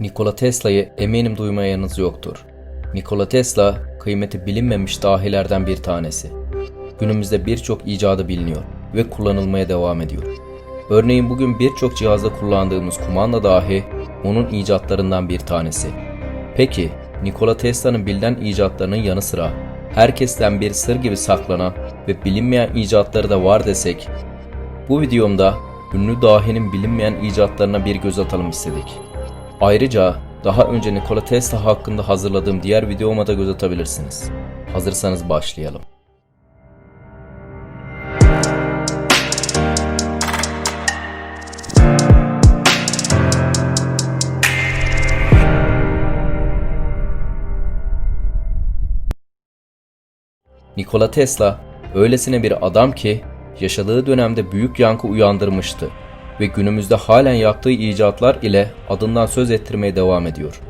Nikola Tesla'yı eminim duymayanınız yoktur. Nikola Tesla kıymeti bilinmemiş dahilerden bir tanesi. Günümüzde birçok icadı biliniyor ve kullanılmaya devam ediyor. Örneğin bugün birçok cihazda kullandığımız kumanda dahi onun icatlarından bir tanesi. Peki Nikola Tesla'nın bilinen icatlarının yanı sıra herkesten bir sır gibi saklanan ve bilinmeyen icatları da var desek, bu videomda ünlü dahinin bilinmeyen icatlarına bir göz atalım istedik. Ayrıca daha önce Nikola Tesla hakkında hazırladığım diğer videoma da göz atabilirsiniz. Hazırsanız başlayalım. Nikola Tesla öylesine bir adam ki yaşadığı dönemde büyük yankı uyandırmıştı ve günümüzde halen yaptığı icatlar ile adından söz ettirmeye devam ediyor.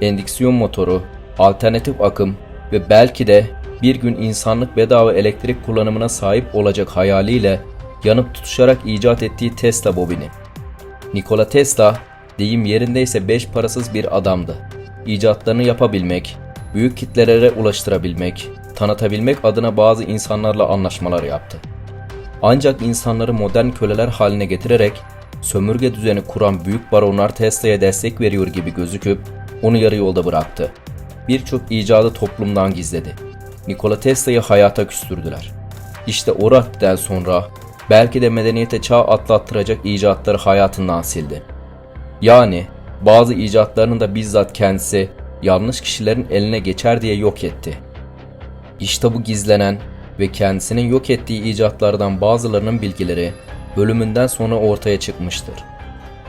Endüksiyon motoru, alternatif akım ve belki de bir gün insanlık bedava elektrik kullanımına sahip olacak hayaliyle yanıp tutuşarak icat ettiği Tesla bobini. Nikola Tesla, deyim yerindeyse beş parasız bir adamdı. İcatlarını yapabilmek, büyük kitlelere ulaştırabilmek, tanıtabilmek adına bazı insanlarla anlaşmalar yaptı. Ancak insanları modern köleler haline getirerek sömürge düzeni kuran büyük baronlar Tesla'ya destek veriyor gibi gözüküp onu yarı yolda bıraktı. Birçok icadı toplumdan gizledi. Nikola Tesla'yı hayata küstürdüler. İşte o raddeden sonra belki de medeniyete çağ atlattıracak icatları hayatından sildi. Yani bazı icatlarını da bizzat kendisi yanlış kişilerin eline geçer diye yok etti. İşte bu gizlenen ve kendisinin yok ettiği icatlardan bazılarının bilgileri bölümünden sonra ortaya çıkmıştır.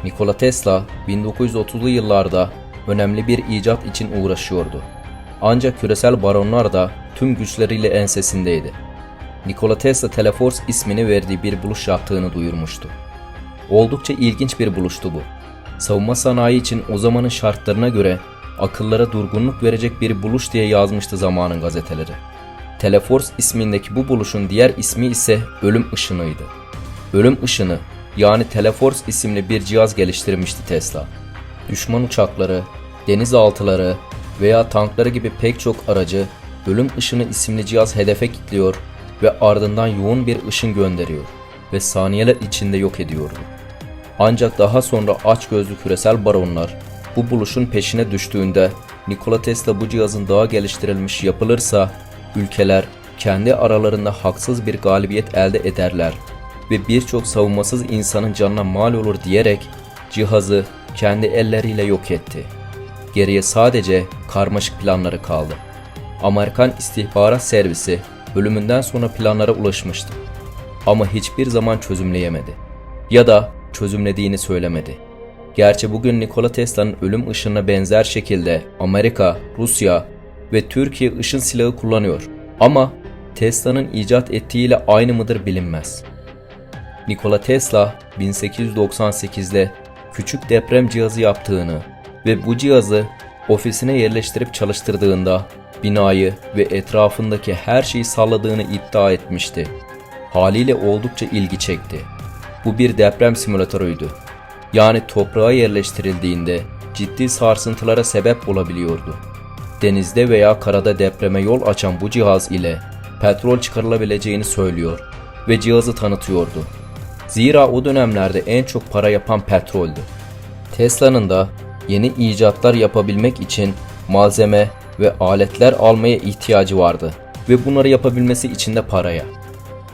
Nikola Tesla 1930'lu yıllarda önemli bir icat için uğraşıyordu. Ancak küresel baronlar da tüm güçleriyle ensesindeydi. Nikola Tesla Teleforce ismini verdiği bir buluş yaptığını duyurmuştu. Oldukça ilginç bir buluştu bu. Savunma sanayi için o zamanın şartlarına göre akıllara durgunluk verecek bir buluş diye yazmıştı zamanın gazeteleri. Teleforce ismindeki bu buluşun diğer ismi ise ölüm ışınıydı. Ölüm ışını yani Teleforce isimli bir cihaz geliştirmişti Tesla. Düşman uçakları, denizaltıları veya tankları gibi pek çok aracı ölüm ışını isimli cihaz hedefe kilitliyor ve ardından yoğun bir ışın gönderiyor ve saniyeler içinde yok ediyordu. Ancak daha sonra açgözlü küresel baronlar bu buluşun peşine düştüğünde Nikola Tesla bu cihazın daha geliştirilmiş yapılırsa ülkeler kendi aralarında haksız bir galibiyet elde ederler ve birçok savunmasız insanın canına mal olur diyerek cihazı kendi elleriyle yok etti. Geriye sadece karmaşık planları kaldı. Amerikan İstihbarat Servisi ölümünden sonra planlara ulaşmıştı. Ama hiçbir zaman çözümleyemedi. Ya da çözümlediğini söylemedi. Gerçi bugün Nikola Tesla'nın ölüm ışınına benzer şekilde Amerika, Rusya ve Türkiye ışın silahı kullanıyor. Ama Tesla'nın icat ettiğiyle aynı mıdır bilinmez. Nikola Tesla 1898'de küçük deprem cihazı yaptığını ve bu cihazı ofisine yerleştirip çalıştırdığında binayı ve etrafındaki her şeyi salladığını iddia etmişti. Haliyle oldukça ilgi çekti. Bu bir deprem simülatörüydü. Yani toprağa yerleştirildiğinde ciddi sarsıntılara sebep olabiliyordu. Denizde veya karada depreme yol açan bu cihaz ile petrol çıkarılabileceğini söylüyor ve cihazı tanıtıyordu. Zira o dönemlerde en çok para yapan petroldü. Tesla'nın da yeni icatlar yapabilmek için malzeme ve aletler almaya ihtiyacı vardı ve bunları yapabilmesi için de paraya.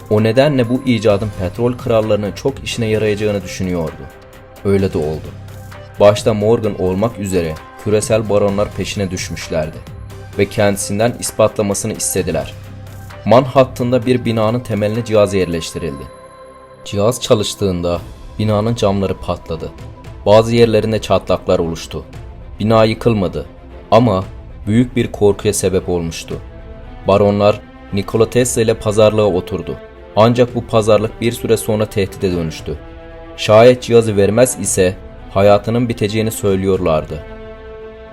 O nedenle bu icadın petrol krallarının çok işine yarayacağını düşünüyordu. Öyle de oldu. Başta Morgan olmak üzere küresel baronlar peşine düşmüşlerdi ve kendisinden ispatlamasını istediler. Manhattan'da bir binanın temeline cihaz yerleştirildi. Cihaz çalıştığında binanın camları patladı. Bazı yerlerinde çatlaklar oluştu. Bina yıkılmadı ama büyük bir korkuya sebep olmuştu. Baronlar Nikola Tesla ile pazarlığa oturdu. Ancak bu pazarlık bir süre sonra tehdide dönüştü. Şayet cihazı vermez ise hayatının biteceğini söylüyorlardı.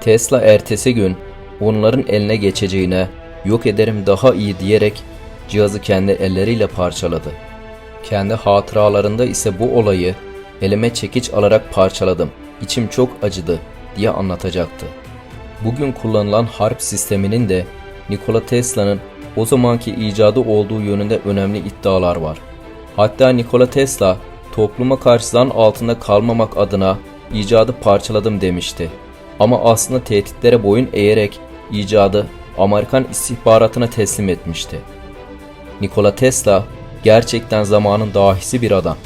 Tesla ertesi gün onların eline geçeceğine yok ederim daha iyi diyerek cihazı kendi elleriyle parçaladı. Kendi hatıralarında ise bu olayı elime çekiç alarak parçaladım. İçim çok acıdı diye anlatacaktı. Bugün kullanılan harp sisteminin de Nikola Tesla'nın o zamanki icadı olduğu yönünde önemli iddialar var. Hatta Nikola Tesla topluma karşı zan altında kalmamak adına icadı parçaladım demişti. Ama aslında tehditlere boyun eğerek icadı Amerikan istihbaratına teslim etmişti. Nikola Tesla gerçekten zamanın dahisi bir adam.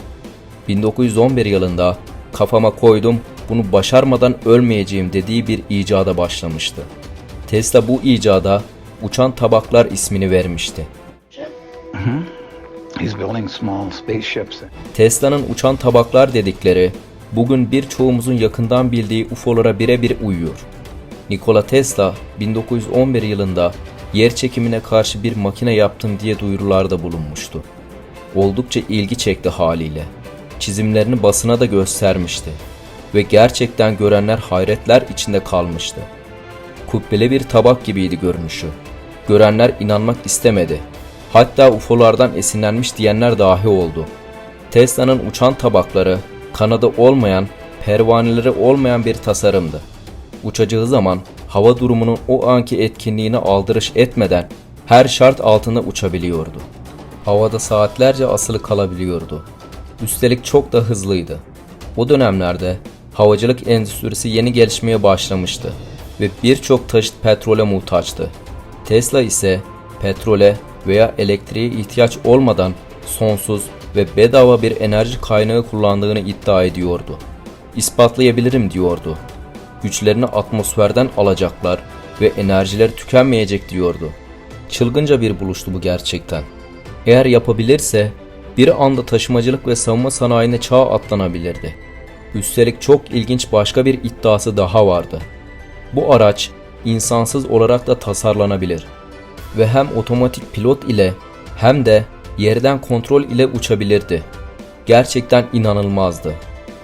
1911 yılında kafama koydum bunu başarmadan ölmeyeceğim dediği bir icada başlamıştı. Tesla bu icada uçan tabaklar ismini vermişti. Tesla'nın uçan tabaklar dedikleri bugün birçoğumuzun yakından bildiği UFO'lara birebir uyuyor. Nikola Tesla 1911 yılında yer çekimine karşı bir makine yaptım diye duyurularda bulunmuştu. Oldukça ilgi çekti haliyle. Çizimlerini basına da göstermişti ve gerçekten görenler hayretler içinde kalmıştı. Kubbeli bir tabak gibiydi görünüşü. Görenler inanmak istemedi. Hatta UFO'lardan esinlenmiş diyenler dahi oldu. Tesla'nın uçan tabakları kanadı olmayan, pervaneleri olmayan bir tasarımdı. Uçacağı zaman hava durumunun o anki etkinliğine aldırış etmeden her şart altında uçabiliyordu. Havada saatlerce asılı kalabiliyordu. Üstelik çok da hızlıydı. O dönemlerde havacılık endüstrisi yeni gelişmeye başlamıştı ve birçok taşıt petrole muhtaçtı. Tesla ise petrole veya elektriğe ihtiyaç olmadan sonsuz ve bedava bir enerji kaynağı kullandığını iddia ediyordu. İspatlayabilirim diyordu. Güçlerini atmosferden alacaklar ve enerjileri tükenmeyecek diyordu. Çılgınca bir buluştu bu gerçekten. Eğer yapabilirse bir anda taşımacılık ve savunma sanayine çağ atlanabilirdi. Üstelik çok ilginç başka bir iddiası daha vardı. Bu araç insansız olarak da tasarlanabilir ve hem otomatik pilot ile hem de yerden kontrol ile uçabilirdi. Gerçekten inanılmazdı.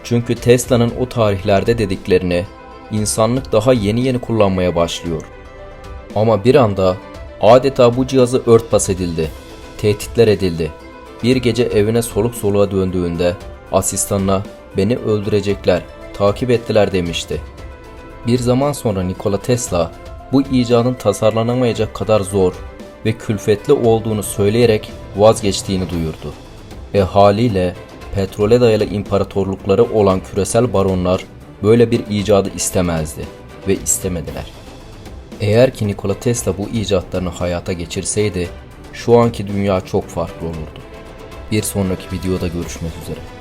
Çünkü Tesla'nın o tarihlerde dediklerini insanlık daha yeni yeni kullanmaya başlıyor. Ama bir anda adeta bu cihazı örtbas edildi. Tehditler edildi. Bir gece evine soluk soluğa döndüğünde asistanına beni öldürecekler, takip ettiler demişti. Bir zaman sonra Nikola Tesla bu icadın tasarlanamayacak kadar zor ve külfetli olduğunu söyleyerek vazgeçtiğini duyurdu. E haliyle petrole dayalı imparatorlukları olan küresel baronlar böyle bir icadı istemezdi ve istemediler. Eğer ki Nikola Tesla bu icatlarını hayata geçirseydi şu anki dünya çok farklı olurdu. Bir sonraki videoda görüşmek üzere.